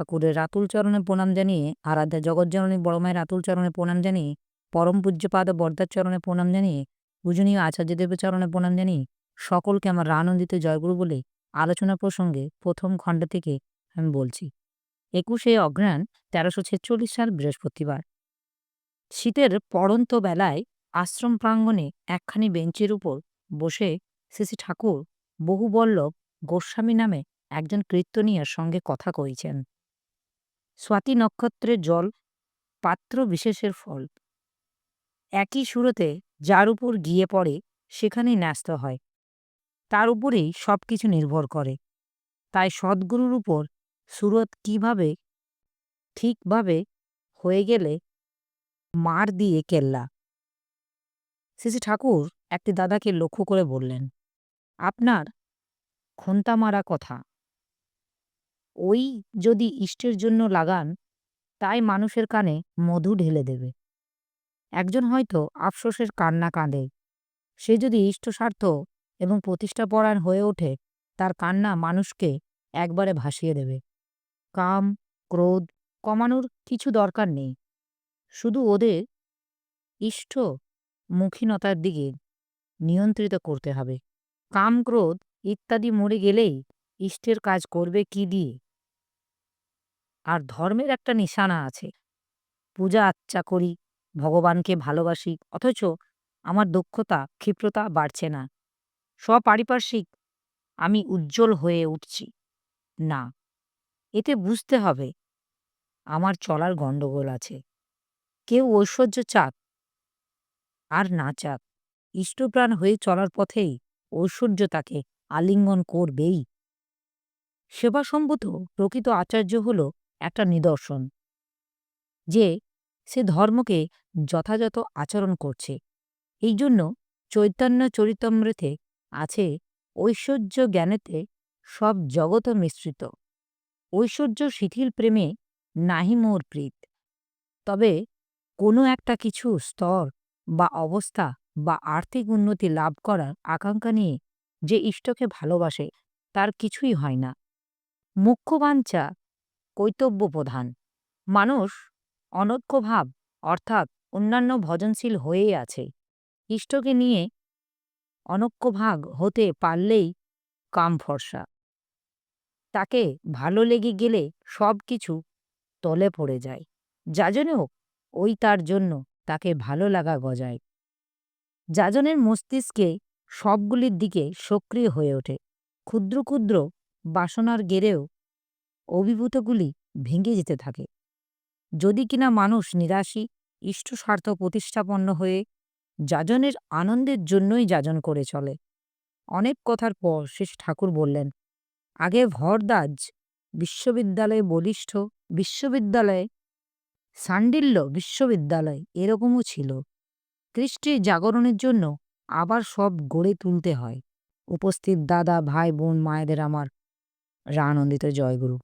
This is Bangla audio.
ঠাকুরের রাতুল চরণে প্রণাম জানিয়ে, আরাধ্যা জগজ্জননী বড়মায়ের রাতুল চরণে প্রণাম জানিয়ে, পরম পূজ্যপাদ বর্দার চরণে প্রণাম জানিয়ে, পূজনীয় আচার্যদেবের চরণে প্রণাম জানিয়ে সকলকে আমার আনন্দিত জয়গুরু বলে আলোচনা প্রসঙ্গে প্রথম খণ্ড থেকে আমি বলছি। একুশে অগ্রাণ তেরোশো ছেচল্লিশ সাল বৃহস্পতিবার। শীতের পড়ন্ত বেলায় আশ্রম প্রাঙ্গণে একখানি বেঞ্চের উপর বসে শ্রী ঠাকুর বহুবল্লভ গোস্বামী নামে একজন কীর্তনীয়ার সঙ্গে কথা কইছেন স্বাতি নক্ষত্রের জল, পাত্র বিশেষের ফল। একই সুরতে যার উপর গিয়ে পড়ে, সেখানেই ন্যস্ত হয়। তার উপরেই সব কিছু নির্ভর করে। তাই সদ্গুরুর উপর সুরত কীভাবে, ঠিকভাবে হয়ে গেলে মার দিয়ে কেল্লা। শ্রী ঠাকুর একটি দাদাকে লক্ষ্য করে বললেন, আপনার খন্তা মারা কথা। ওই যদি ইষ্টের জন্য লাগান, তাই মানুষের কানে মধু ঢেলে দেবে। একজন হয়তো আফসোসের কান্না কাঁদে। সে যদি ইষ্টস্বার্থ এবং প্রতিষ্ঠাপরায়ণ হয়ে ওঠে, তার কান্না মানুষকে একবারে ভাসিয়ে দেবে। কাম, ক্রোধ কমানোর কিছু দরকার নেই। শুধু ওদের ইষ্ট মুখীনতার দিকে নিয়ন্ত্রিত করতে হবে। কাম, ক্রোধ ইত্যাদি মরে গেলেই ইষ্টের কাজ করবে কি দিয়ে? আর ধর্মের একটা নিশানা আছে। পূজা আচ্চা করি, ভগবানকে ভালোবাসি, অথচ আমার দক্ষতা, ক্ষিপ্রতা বাড়ছে না। স্বপারিপার্শ্বিক, আমি উজ্জ্বল হয়ে উঠছি। না, এতে বুঝতে হবে, আমার চলার গণ্ডগোল আছে। কেউ ঐশ্বর্য চাক, আর না চাক। ইষ্টপ্রাণ হয়ে চলার পথেই ঐশ্বর্য তাকে আলিঙ্গন করবেই। সেবাসম্ভূত প্রকৃত আচার্য হল একটা নিদর্শন যে সে ধর্মকে যথাযথ আচরণ করছে। এই জন্য চৈতন্য চরিতমৃতে আছে ঐশ্বর্য জ্ঞানেতে সব জগত মিশ্রিত। ঐশ্বর্য শিথিল প্রেমে নাহি মোর প্রীত। তবে কোনো একটা কিছু স্তর বা অবস্থা বা আর্থিক উন্নতি লাভ করার আকাঙ্ক্ষা নিয়ে যে ইষ্টকে ভালোবাসে, তার কিছুই হয় না। মুখ্য বাঞ্ছা কৈতব্য প্রধান মানুষ অনৈক্যভাব, অর্থাৎ অন্যান্য ভজনশীল হয়েই আছে। ইষ্টকে নিয়ে অনৈক্যভাগ হতে পারলেই কাম ফর্সা। তাকে ভালো লেগে গেলে সব কিছু তলে পড়ে যায়। যাজনেও ওই তার জন্য তাকে ভালো লাগা গজায়। যাজনের মস্তিষ্কে সবগুলির দিকে সক্রিয় হয়ে ওঠে। ক্ষুদ্র ক্ষুদ্র বাসনার গেড়েও অভিভূতগুলি ভেঙে যেতে থাকে। যদি কিনা মানুষ নিরাশী, ইষ্টস্বার্থ প্রতিষ্ঠাপন্ন হয়ে যাজনের আনন্দের জন্যই যাজন করে চলে। অনেক কথার পর শেষ ঠাকুর বললেন, আগে ভরদাজ বিশ্ববিদ্যালয়ে বলিষ্ঠ বিশ্ববিদ্যালয়ে, সান্ডিল্য বিশ্ববিদ্যালয় এরকমও ছিল। কৃষ্টির জাগরণের জন্য আবার সব গড়ে তুলতে হয়। উপস্থিত দাদা, ভাই, বোন, মায়েদের আমার আনন্দিত জয়গুরু।